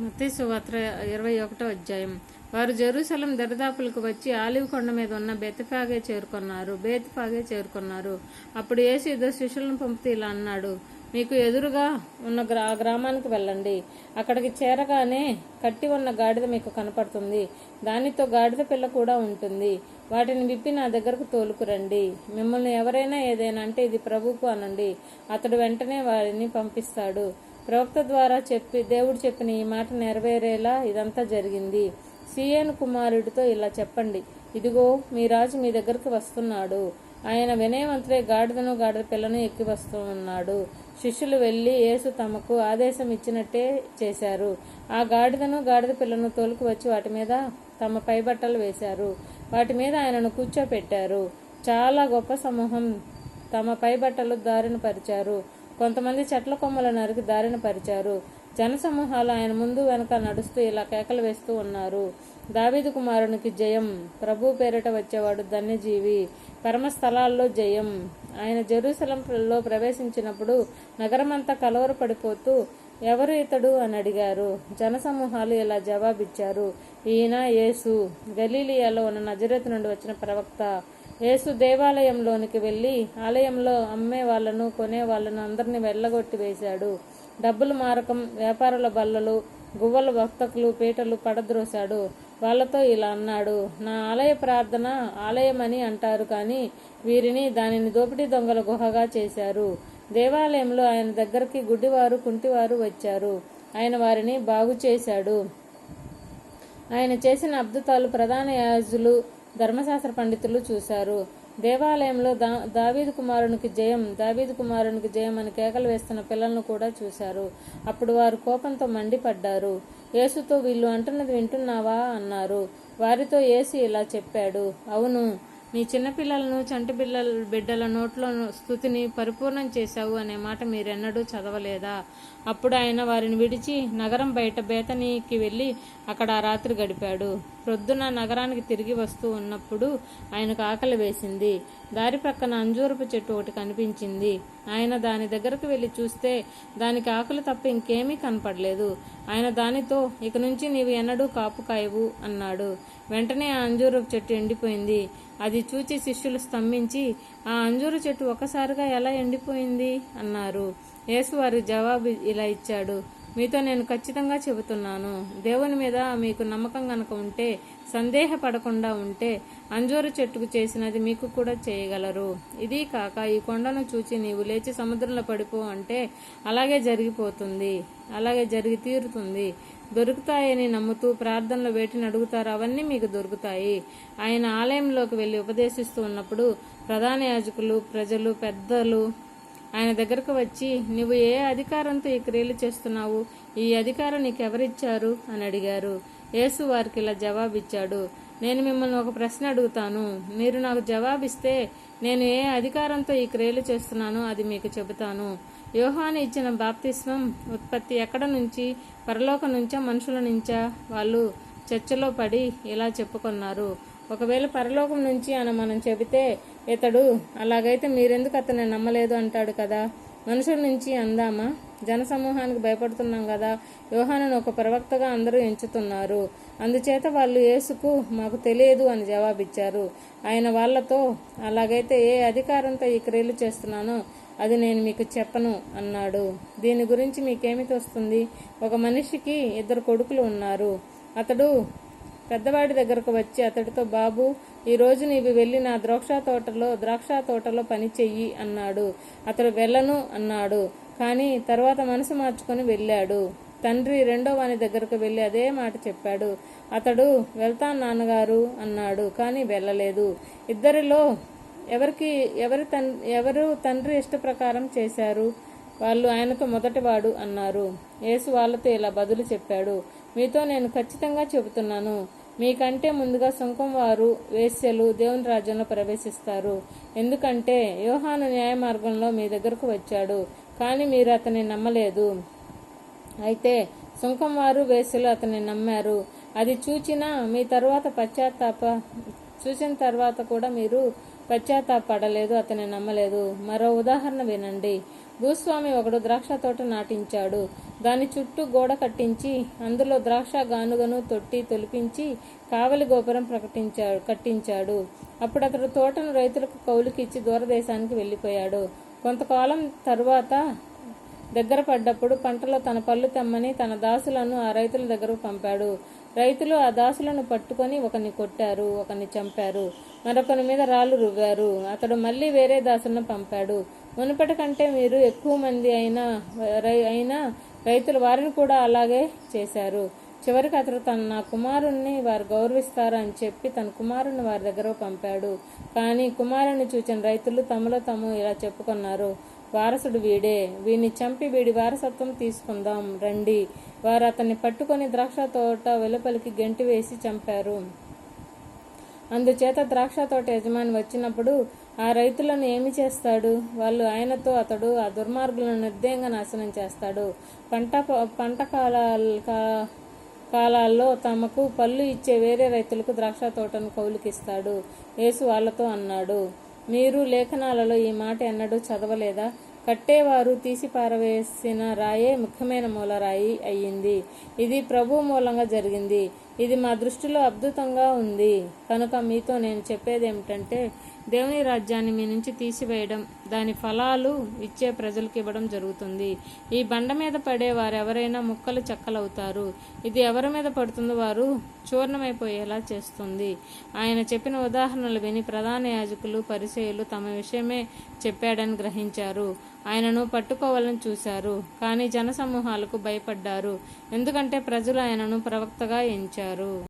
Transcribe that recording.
మత్తయి సువార్త ఇరవై ఒకటో అధ్యాయం. వారు జెరూసలం దరిదాపులకు వచ్చి ఆలివ్ కొండ మీద ఉన్న బెతఫాగే చేరుకున్నారు. బేతఫాగే చేరుకున్నారు. అప్పుడు యేసు ఇద్దరు శిష్యులను పంపితే ఇలా అన్నాడు మీకు ఎదురుగా ఉన్న గ్రా ఆ గ్రామానికి వెళ్ళండి. అక్కడికి చేరగానే కట్టి ఉన్న గాడిద మీకు కనపడుతుంది. దానితో గాడిద పిల్ల కూడా ఉంటుంది. వాటిని విప్పి నా దగ్గరకు తోలుకురండి. మిమ్మల్ని ఎవరైనా ఏదైనా అంటే ఇది ప్రభుకు అనండి. అతడు వెంటనే వారిని పంపిస్తాడు. ప్రవక్త ద్వారా చెప్పి దేవుడు చెప్పిన ఈ మాట నెరవేరేలా ఇదంతా జరిగింది. సీఎన్ కుమారుడితో ఇలా చెప్పండి. ఇదిగో మీ రాజు మీ దగ్గరకు వస్తున్నాడు. ఆయన వినయవంతుడే గాడిదను గాడిద పిల్లను ఎక్కి వస్తూ ఉన్నాడు. శిష్యులు వెళ్ళి యేసు తమకు ఆదేశం ఇచ్చినట్టే చేశారు. ఆ గాడిదను గాడిద పిల్లను తోలుకు వచ్చి వాటి మీద తమ పైబట్టలు వేశారు. వాటి మీద ఆయనను కూర్చోపెట్టారు. చాలా గొప్ప సమూహం తమ పైబట్టలు దారిన పరిచారు. కొంతమంది చెట్ల కొమ్మల నరికి దారిన పరిచారు. జనసమూహాలు ఆయన ముందు వెనక నడుస్తూ ఇలా కేకలు వేస్తూ ఉన్నారు. దావీదు కుమారునికి జయం. ప్రభు పేరిట వచ్చేవాడు ధన్యజీవి. పరమస్థలాల్లో జయం. ఆయన జెరూసలంలో ప్రవేశించినప్పుడు నగరమంతా కలవరపడిపోతూ ఎవరు ఇతడు? అని అడిగారు. జనసమూహాలు ఇలా జవాబిచ్చారు. ఈయన యేసు. గలీలియాలో ఉన్న నజరేతు నుండి వచ్చిన ప్రవక్త. యేసు దేవాలయంలోనికి వెళ్ళి ఆలయంలో అమ్మే వాళ్ళను కొనే వాళ్ళను అందరినీ వెళ్ళగొట్టి వేశాడు. డబ్బులు మారకం వ్యాపారుల బల్లలు గువ్వల భక్తకులు పీటలు పడద్రోశాడు. వాళ్ళతో ఇలా అన్నాడు నా ఆలయ ప్రార్థన ఆలయమని అంటారు కానీ వీరిని దానిని దోపిడీ దొంగల గుహగా చేశారు. దేవాలయంలో ఆయన దగ్గరికి గుడ్డివారు కుంటివారు వచ్చారు. ఆయన వారిని బాగు చేశాడు. ఆయన చేసిన అద్భుతాలు ప్రధాన యాజులు ధర్మశాస్త్ర పండితులు చూశారు. దేవాలయంలో దా దావీదు కుమారునికి జయం దావీదు కుమారునికి జయం అని కేకలు వేస్తున్న పిల్లలను కూడా చూశారు. అప్పుడు వారు కోపంతో మండిపడ్డారు. యేసుతో వీళ్ళు అంటున్నది వింటున్నావా? అన్నారు. వారితో యేసు ఇలా చెప్పాడు. అవును నీ చిన్నపిల్లలను చంటి పిల్లల బిడ్డల నోట్లో స్థుతిని పరిపూర్ణం చేశావు అనే మాట మీరెన్నడూ చదవలేదా? అప్పుడు ఆయన వారిని విడిచి నగరం బయట బేతనీకి వెళ్ళి అక్కడ ఆ రాత్రి గడిపాడు. ప్రొద్దున నగరానికి తిరిగి వస్తూ ఉన్నప్పుడు ఆయనకు ఆకలి వేసింది. దారి ప్రక్కన అంజూరపు చెట్టు ఒకటి కనిపించింది. ఆయన దాని దగ్గరకు వెళ్ళి చూస్తే దానికి ఆకులు తప్ప ఇంకేమీ కనపడలేదు. ఆయన దానితో ఇక నుంచి నీవు ఎన్నడూ కాపు కాయవు అన్నాడు. వెంటనే ఆ అంజూరపు చెట్టు ఎండిపోయింది. అది చూచి శిష్యులు స్తంభించి ఆ అంజూరు చెట్టు ఒకసారిగా ఎలా ఎండిపోయింది? అన్నారు. యేసు వారి జవాబు ఇలా ఇచ్చాడు మీతో నేను ఖచ్చితంగా చెబుతున్నాను. దేవుని మీద మీకు నమ్మకం గనక ఉంటే సందేహపడకుండా ఉంటే అంజూరు చెట్టుకు చేసినది మీకు కూడా చేయగలరు. ఇది కాక ఈ కొండను చూచి నీవు లేచి సముద్రంలో పడిపో అంటే అలాగే జరిగిపోతుంది. అలాగే జరిగి తీరుతుంది. దొరుకుతాయని నమ్ముతూ ప్రార్థనలో వేటిని అడుగుతారు అవన్నీ మీకు దొరుకుతాయి. ఆయన ఆలయంలోకి వెళ్ళి ఉపదేశిస్తూ ఉన్నప్పుడు ప్రధాన యాజకులు ప్రజలు పెద్దలు ఆయన దగ్గరకు వచ్చి నువ్వు ఏ అధికారంతో ఈ క్రియలు చేస్తున్నావు? ఈ అధికారం నీకు ఎవరిచ్చారు అని అడిగారు. యేసు వారికి ఇలా జవాబిచ్చాడు. నేను మిమ్మల్ని ఒక ప్రశ్న అడుగుతాను. మీరు నాకు జవాబిస్తే నేను ఏ అధికారంతో ఈ క్రియలు చేస్తున్నానో అది మీకు చెబుతాను. యోహాను ఇచ్చిన బాప్తిస్మం ఉత్పత్తి ఎక్కడ నుంచి పరలోక నుంచా మనుషుల నుంచా? వాళ్ళు చర్చలో పడి ఇలా చెప్పుకున్నారు. ఒకవేళ పరలోకం నుంచి అని మనం చెబితే ఇతడు అలాగైతే మీరెందుకు అతన్ని నమ్మలేదు? అంటాడు కదా. మనుషుల నుంచి అందామా? జనసమూహానికి భయపడుతున్నాం కదా. యోహానును ఒక ప్రవక్తగా అందరూ ఎంచుతున్నారు. అందుచేత వాళ్ళు యేసుకు మాకు తెలియదు అని జవాబిచ్చారు. ఆయన వాళ్ళతో అలాగైతే ఏ అధికారంతో ఈ క్రియలు చేస్తున్నానో అది నేను మీకు చెప్పను అన్నాడు. దీని గురించి మీకేమి తోస్తుంది? ఒక మనిషికి ఇద్దరు కొడుకులు ఉన్నారు. అతడు పెద్దవాడి దగ్గరకు వచ్చి అతడితో బాబు ఈ రోజు నీవు వెళ్ళి నా ద్రాక్ష తోటలో ద్రాక్ష తోటలో పని చెయ్యి అన్నాడు. అతడు వెళ్ళను అన్నాడు. కానీ తర్వాత మనసు మార్చుకొని వెళ్ళాడు. తండ్రి రెండో వాని దగ్గరకు వెళ్ళి అదే మాట చెప్పాడు. అతడు వెళ్తాను నాన్నగారు అన్నాడు. కానీ వెళ్ళలేదు. ఇద్దరిలో ఎవరికి ఎవరి తన్ ఎవరు తండ్రి ఇష్ట ప్రకారం చేశారు? వాళ్ళు ఆయనకు మొదటివాడు అన్నారు. యేసు వాళ్ళతో ఇలా బదులు చెప్పాడు. మీతో నేను ఖచ్చితంగా చెబుతున్నాను. మీకంటే ముందుగా సుంకం వారు వేశ్యలు దేవుని రాజ్యంలో ప్రవేశిస్తారు. ఎందుకంటే యోహాను న్యాయ మార్గంలో మీ దగ్గరకు వచ్చాడు కానీ మీరు అతన్ని నమ్మలేదు. అయితే సుంకం వారు వేశ్యలు అతన్ని నమ్మారు. అది చూచినా మీ తర్వాత పశ్చాత్తాప చూసిన తర్వాత కూడా మీరు పశ్చాత్తాపడలేదు అతని నమ్మలేదు. మరో ఉదాహరణ వినండి. భూస్వామి ఒకడు ద్రాక్ష తోట నాటించాడు. దాని చుట్టూ గోడ కట్టించి అందులో ద్రాక్ష గానుగను తొట్టి తొలిపించి కావలి గోపురం ప్రకటించాడు కట్టించాడు. అప్పుడు అతడు తోటను రైతులకు కౌలుకిచ్చి దూరదేశానికి వెళ్ళిపోయాడు. కొంతకాలం తరువాత దగ్గర పడ్డప్పుడు పంటలో తన పళ్ళు తెమ్మని తన దాసులను ఆ రైతుల దగ్గరకు పంపాడు. రైతులు ఆ దాసులను పట్టుకొని ఒకరిని కొట్టారు ఒకరిని చంపారు మరొకరి మీద రాళ్ళు రువ్వారు. అతడు మళ్ళీ వేరే దాసులను పంపాడు. మునుపటి కంటే మీరు ఎక్కువ మంది అయినా రై- అయినా రైతులు వారిని కూడా అలాగే చేశారు. చివరికి అతడు తన నా కుమారుణ్ణి వారు గౌరవిస్తారు అని చెప్పి తన కుమారుని వారి దగ్గర పంపాడు. కానీ కుమారుణ్ణి చూచిన రైతులు తమలో తాము ఇలా చెప్పుకున్నారు. వారసుడు వీడే. వీని చంపి వీడి వారసత్వం తీసుకుందాం. రండి. వారు అతన్ని పట్టుకొని ద్రాక్ష తోట వెలుపలికి గెంటి వేసి చంపారు. అందుచేత ద్రాక్ష తోట యజమాని వచ్చినప్పుడు ఆ రైతులను ఏమి చేస్తాడు? వాళ్ళు ఆయనతో అతడు ఆ దుర్మార్గులను నిర్దయంగా నాశనం చేస్తాడు. పంట పంట కాలాల కాలాల్లో తమకు పళ్ళు ఇచ్చే వేరే రైతులకు ద్రాక్ష తోటను కౌలుకిస్తాడు. యేసు వాళ్ళతో అన్నాడు. మీరు లేఖనాలలో ఈ మాట ఎన్నడూ చదవలేదా? కట్టేవారు తీసి పారవేసిన రాయే ముఖ్యమైన మూలరాయి అయ్యింది. ఇది ప్రభు మూలంగా జరిగింది. ఇది మా దృష్టిలో అద్భుతంగా ఉంది. కనుక మీతో నేను చెప్పేది ఏమిటంటే దేవుని రాజ్యాన్ని మీ నుంచి తీసివేయడం దాని ఫలాలు ఇచ్చే ప్రజలకు ఇవ్వడం జరుగుతుంది. ఈ బండ మీద పడే వారు ఎవరైనా ముక్కలు చెక్కలవుతారు. ఇది ఎవరి మీద పడుతుందో వారు చూర్ణమైపోయేలా చేస్తుంది. ఆయన చెప్పిన ఉదాహరణలు విని ప్రధాన యాజకులు పరిచయులు తమ విషయమే చెప్పాడని గ్రహించారు. ఆయనను పట్టుకోవాలని చూశారు కానీ జనసమూహాలకు భయపడ్డారు. ఎందుకంటే ప్రజలు ఆయనను ప్రవక్తగా ఎంచారు.